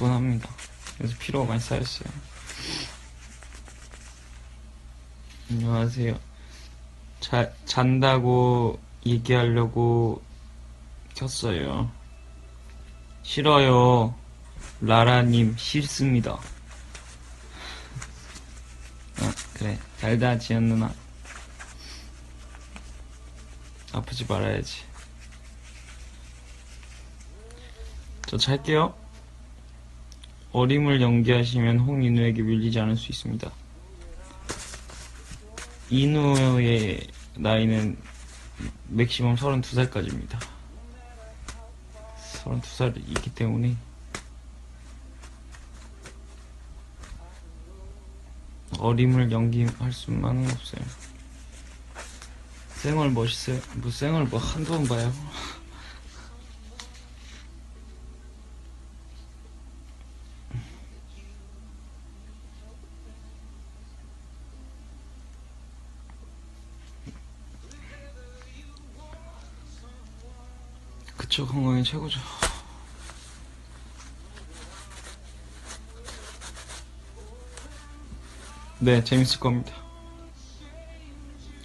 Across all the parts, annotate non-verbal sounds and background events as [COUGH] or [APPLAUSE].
피곤합니다. 그래서 피로가 많이 쌓였어요. 안녕하세요. 자, 잔다고 얘기하려고 켰어요. 싫어요. 라라님, 싫습니다. 아, 그래. 잘다, 지연 누나. 아프지 말아야지. 저 잘게요. 어림을 연기하시면 홍인우에게 밀리지 않을 수 있습니다. 인우의 나이는 맥시멈 32살까지입니다. 32살이기 때문에 어림을 연기할 수만은 없어요. 쌩얼 멋있어요. 뭐 쌩얼 뭐 한두 번 봐요. 그쵸 건강이 최고죠. 네 재밌을 겁니다.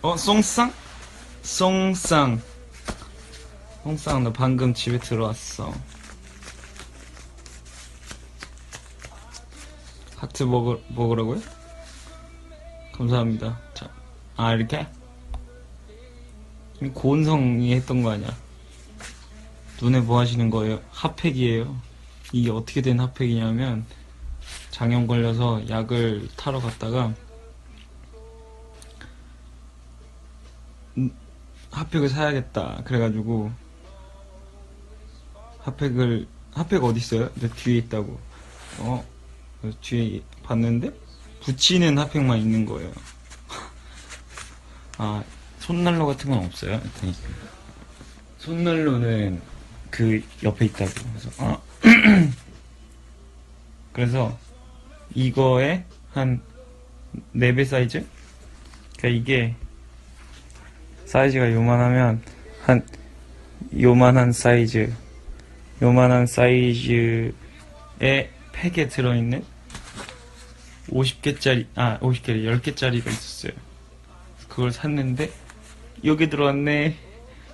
어 송쌍? 송쌍 송쌍 너 방금 집에 들어왔어. 하트 먹으, 먹으라고요? 감사합니다. 자, 아 이렇게? 고은성이 했던 거 아니야? 눈에 뭐 하시는 거예요? 핫팩이에요. 이게 어떻게 된 핫팩이냐면 장염 걸려서 약을 타러 갔다가 음, 핫팩을 사야겠다. 그래가지고 핫팩을 핫팩 어디 있어요? 내 뒤에 있다고. 어 뒤에 봤는데 붙이는 핫팩만 있는 거예요. [LAUGHS] 아 손난로 같은 건 없어요. 손난로는 그 옆에 있다고. 그래서 아 [CLEARS THROAT] 그래서 이거에 한 4배 사이즈? 그러니까 이게 사이즈가 요만하면 한 요만한 사이즈 요만한 사이즈의 팩에 들어있는 50개짜리 아 50개 10개짜리가 있었어요 그걸 샀는데 여기 들어왔네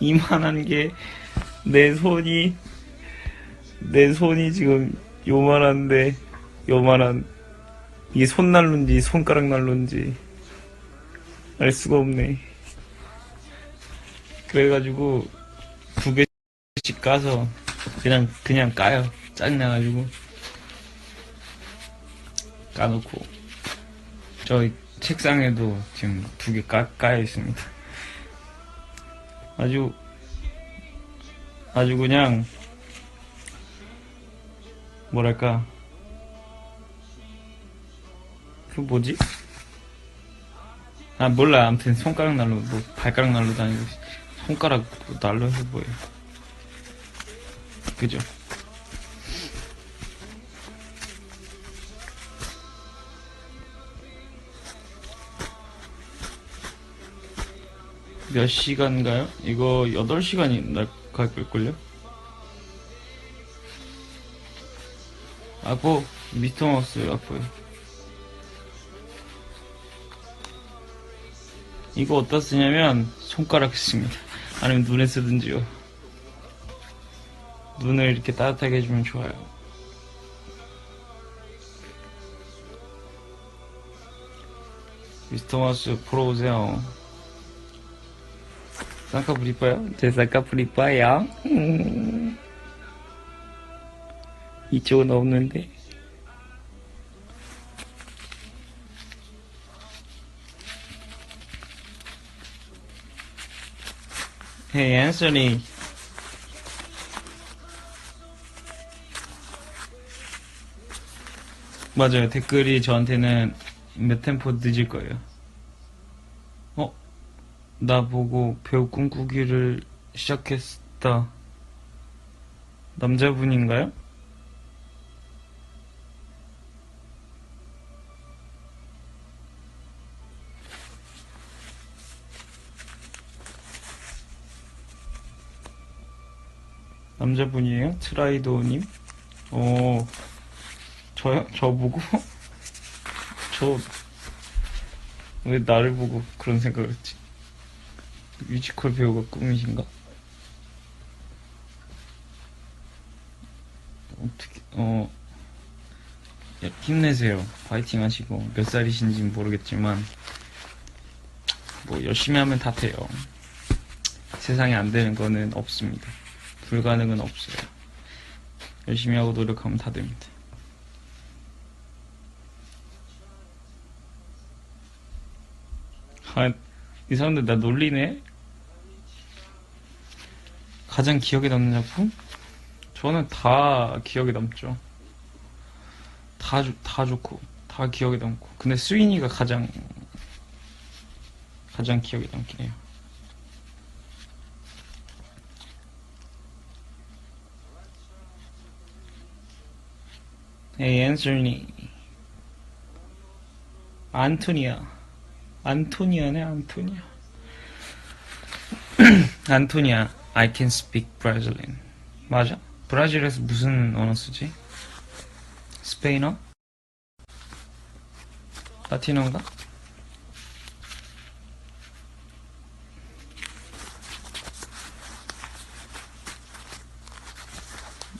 이만한 게 내 손이 내 손이 지금 요만한데 요만한 이게 손난로인지 손가락 난로인지 알 수가 없네. 그래가지고 두 개씩 까서 그냥 그냥 까요. 짜증나가지고. 까놓고. 저 책상에도 지금 두 개 까여 있습니다. 아주 아주 그냥 뭐랄까 그 뭐지? 아 몰라 아무튼 손가락 난로 뭐 발가락 난로도 아니고 손가락 뭐 난로 해서 뭐예요 그죠? 몇 시간가요? 이거 8시간이 날 갈 걸요? 아고 미스터 마우스 아파요. 이거 어디다 쓰냐면 손가락 씁니다. 아니면 눈에 쓰든지요. 눈을 이렇게 따뜻하게 해주면 좋아요. 미스터 마우스 오세요. 쌍꺼풀 이뻐요? 제 쌍꺼풀 이뻐요? 음. 이쪽은 없는데. Hey, Anthony. 맞아요. 댓글이 저한테는 몇 템포 늦을 거예요. 어? 나 보고 배우 꿈꾸기를 시작했다. 남자분인가요? 남자분이에요? 트라이도님? 오, 저요? 저 보고? [LAUGHS] 저, 왜 나를 보고 그런 생각을 했지? 뮤지컬 배우가 꿈이신가? 어떻게, 어, 야, 힘내세요. 파이팅 하시고. 몇 살이신지는 모르겠지만, 뭐, 열심히 하면 다 돼요. 세상에 안 되는 거는 없습니다. 불가능은 없어요. 열심히 하고 노력하면 다 됩니다. 아, 이 사람들 나 놀리네? 가장 기억에 남는 작품? 저는 다 기억에 남죠. 다, 좋- 다 좋고, 다 기억에 남고. 근데 스위니가 가장, 가장 기억에 남긴 해요. Hey, Anthony. 안토니아. 안토니아네, 안토니아. [CLEARS THROAT] 안토니아, I can speak Brazilian. 맞아? 브라질에서 무슨 언어 쓰지? 스페인어? 라틴어인가?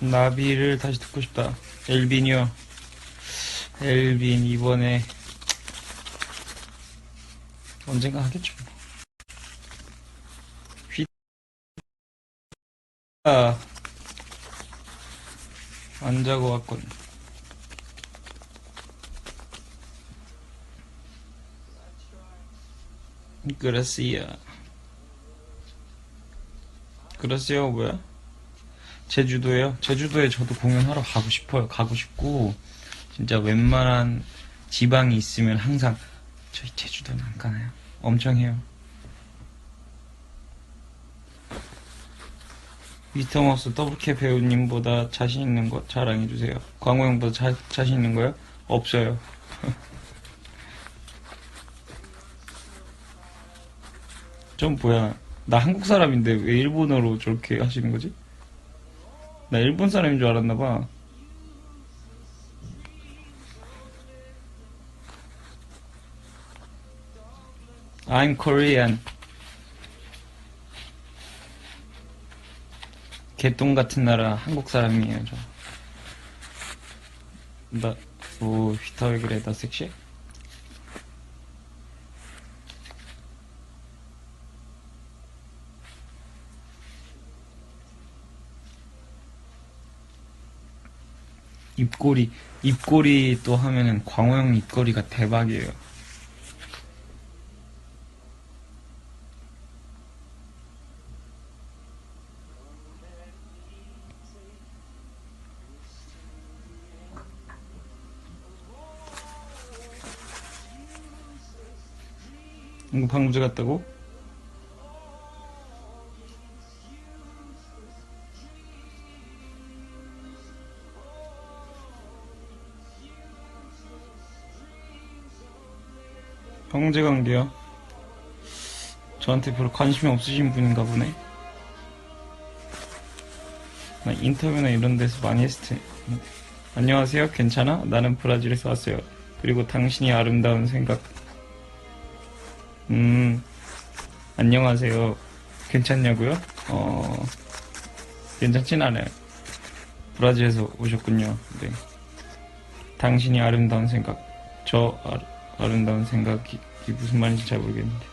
나비를 다시 듣고 싶다. 엘빈이요. 엘빈 이번에 언젠가 하겠죠. 뭐. 휘. 아. 안 자고 왔군. 그라시아. 그라시아 뭐야? 제주도요? 제주도에 저도 공연하러 가고 싶어요. 가고 싶고, 진짜 웬만한 지방이 있으면 항상, 저희 제주도는 안 가나요? 엄청 해요. 미스터마우스 더블캐 배우님보다 자신 있는 거 자랑해주세요. 광호 형보다 자, 자신 있는 거요? 없어요. [LAUGHS] 좀 뭐야. 나 한국 사람인데 왜 일본어로 저렇게 하시는 거지? 나 일본 사람인 줄 알았나 봐. I'm Korean. 개똥 같은 나라 한국 사람이에요, 저. 나, 뭐, 휘타 왜 그래? 나 섹시해? 입꼬리, 입꼬리 또 하면은 광호형 입꼬리가 대박이에요. 전 같다고? 형제 관계요? 저한테 별로 관심이 없으신 분인가 보네. 나 인터뷰나 이런 데서 많이 했을 테. 안녕하세요. 괜찮아? 나는 브라질에서 왔어요. 그리고 당신이 아름다운 생각. 음, 안녕하세요. 괜찮냐고요? 어, 괜찮진 않아요. 브라질에서 오셨군요. 네. 당신이 아름다운 생각. 저 아, 아름다운 생각이 무슨 말인지 잘 모르겠는데.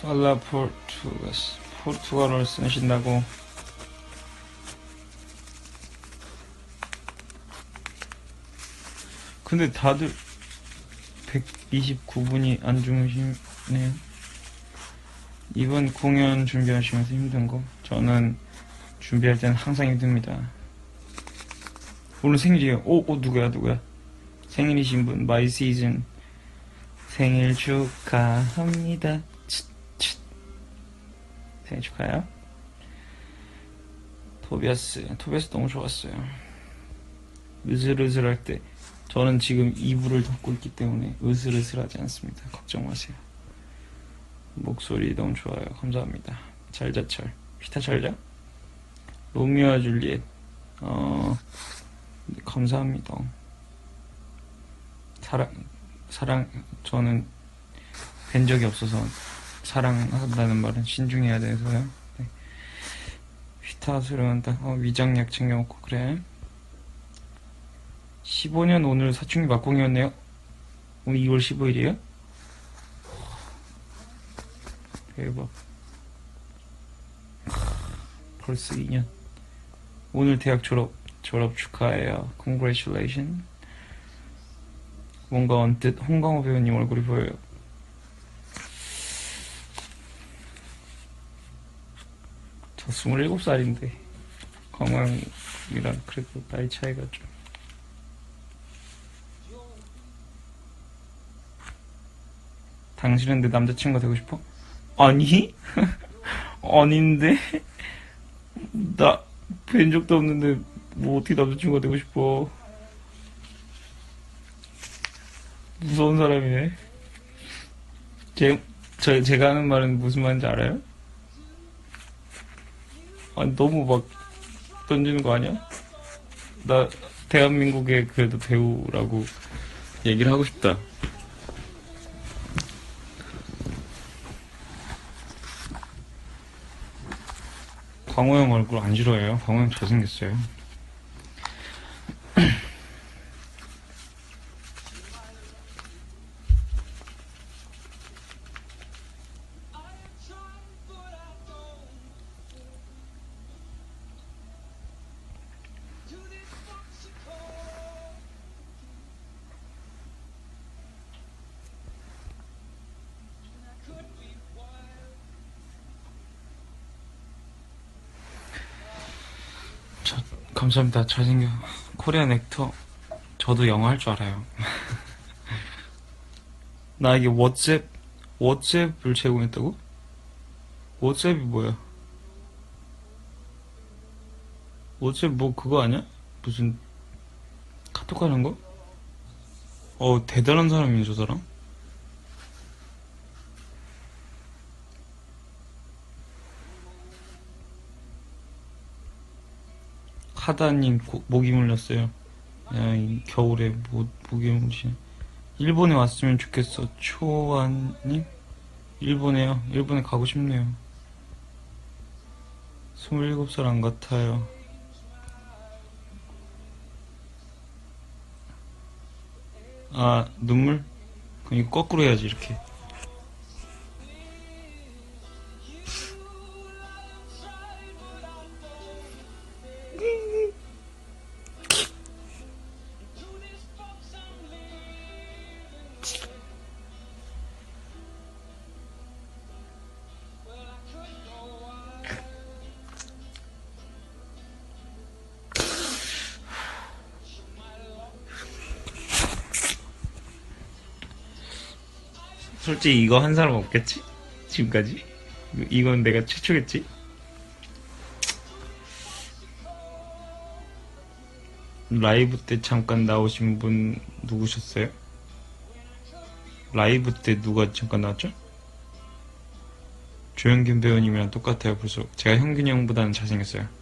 살라 포르투가스. 포르투갈어를 쓰신다고. 근데 다들 129분이 안 주무시네요. 이번 공연 준비하시면서 힘든 거? 저는 준비할 때는 항상 힘듭니다. 오늘 생일이에요. 오, 오, 누구야, 누구야? 생일이신 분, 마이 시즌. 생일 축하합니다. 츳, 츳. 생일 축하해요. 토비아스, 토비아스 너무 좋았어요. 으슬으슬할 때. 저는 지금 이불을 덮고 있기 때문에 으슬으슬하지 않습니다. 걱정 마세요. 목소리 너무 좋아요. 감사합니다. 잘자 철. 휘타 잘자. 로미오와 줄리엣. 어, 감사합니다. 사랑, 사랑, 저는 뵌 적이 없어서 사랑한다는 말은 신중해야 돼서요. 네. 휘타스러운 딱, 어, 위장약 챙겨 먹고, 그래. 15년 오늘 사춘기 막공이었네요. 오늘 2월 15일이에요? 대박. 벌써 2년. 오늘 대학 졸업, 졸업 축하해요. Congratulations. 뭔가 언뜻 홍강호 배우님 얼굴이 보여요. 저 27살인데, 광왕이랑 그래도 나이 차이가 좀. 당신은 내 남자친구가 되고 싶어? 아니? [LAUGHS] 아닌데? 나 뵌 적도 없는데 뭐 어떻게 남자친구가 되고 싶어? 무서운 사람이네. 제, 저, 제가 하는 말은 무슨 말인지 알아요? 아니, 너무 막 던지는 거 아니야? 나 대한민국의 그래도 배우라고 얘기를 하고 싶다. 광호 형 얼굴 안 싫어해요. 광호 형 잘생겼어요. 감사합니다. 잘생겨. 코리안 액터. 저도 영어 할 줄 알아요. [LAUGHS] 나에게 워츠앱, 워츠앱을 제공했다고? 워츠앱이 뭐야? 워츠앱 뭐 그거 아니야? 무슨 카톡 하는 거? 어, 대단한 사람이네, 저 사람. 하다님 고- 모기 물렸어요. 야, 이 겨울에 모, 모기 물리시네. 일본에 왔으면 좋겠어. 초아님? 일본에요. 일본에 가고 싶네요. 27살 안 같아요. 아, 눈물? 그럼 이거 거꾸로 해야지, 이렇게. 솔직히 이거 한 사람 없겠지? 지금까지? 이건 내가 최초겠지? 라이브 때 잠깐 나오신 분 누구셨어요? 라이브 때 누가 잠깐 나왔죠? 조영균 배우님이랑 똑같아요 벌써 제가 형균이 형보다는 잘생겼어요 [LAUGHS]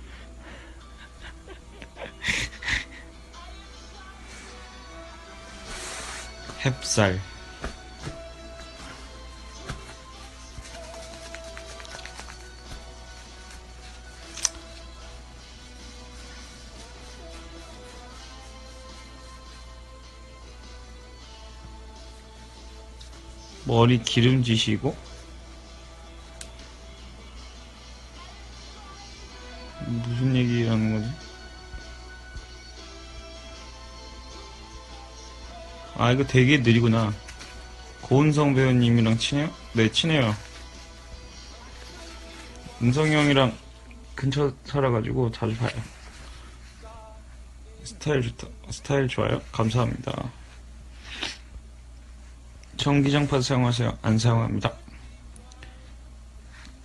햅쌀 머리 기름지시고 무슨 얘기라는 거지? 아 이거 되게 느리구나 고은성 배우님이랑 친해요? 네 친해요 은성이 형이랑 근처 살아가지고 자주 봐요 스타일 좋다 스타일 좋아요? 감사합니다 전기장판 사용하세요? 안 사용합니다.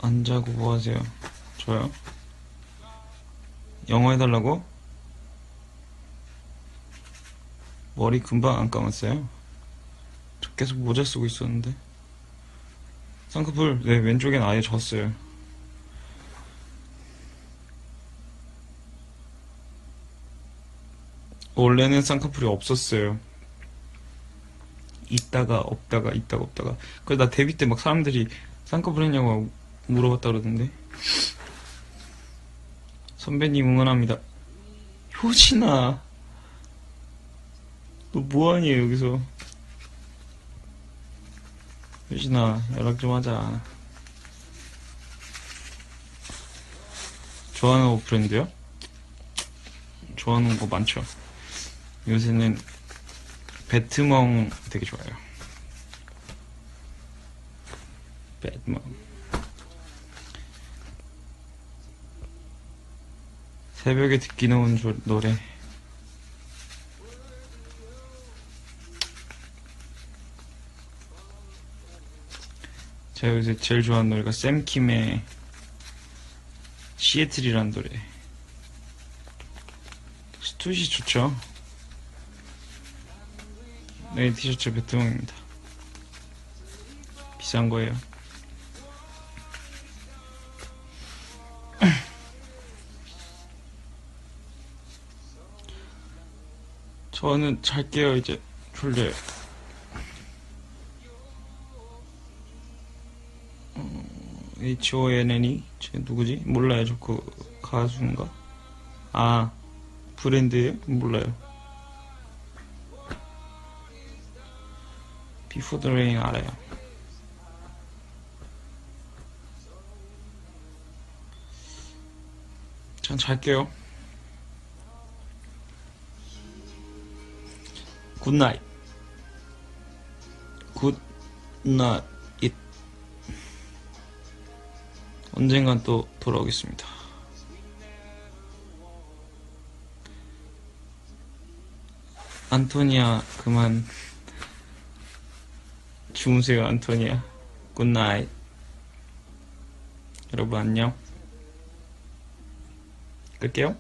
안 자고 뭐 하세요? 저요? 영어 해달라고? 머리 금방 안 감았어요? 저 계속 모자 쓰고 있었는데. 쌍꺼풀, 네, 왼쪽엔 아예 졌어요. 원래는 쌍꺼풀이 없었어요. 있다가 없다가 있다가 없다가. 그래서 나 데뷔 때 막 사람들이 쌍꺼풀 했냐고 물어봤다 그러던데. 선배님 응원합니다. 효진아. 너 뭐하니 여기서. 효진아 연락 좀 하자. 좋아하는 옷 브랜드요? 좋아하는 거 많죠. 요새는 배트멍 되게 좋아요. 배트멍. 새벽에 듣기 나온 조- 노래. 제가 요새 제일 좋아하는 노래가 샘킴의 시애틀이라는 노래. 스투시 좋죠? 네, 티셔츠 배트멍입니다. 비싼 거예요. [CLEARS THROAT] 저는 잘게요, 이제. 졸려요. H.O.N.N.E? 쟤 누구지? 몰라요, 저 그 가수인가? 아, 브랜드예요? 몰라요. Rain 알아요. 전 잘게요. 굿나잇. 굿나잇. 언젠간 또 돌아오겠습니다. 안토니아 그만 주무세요 안토니아. 굿나잇 여러분 안녕. 끌게요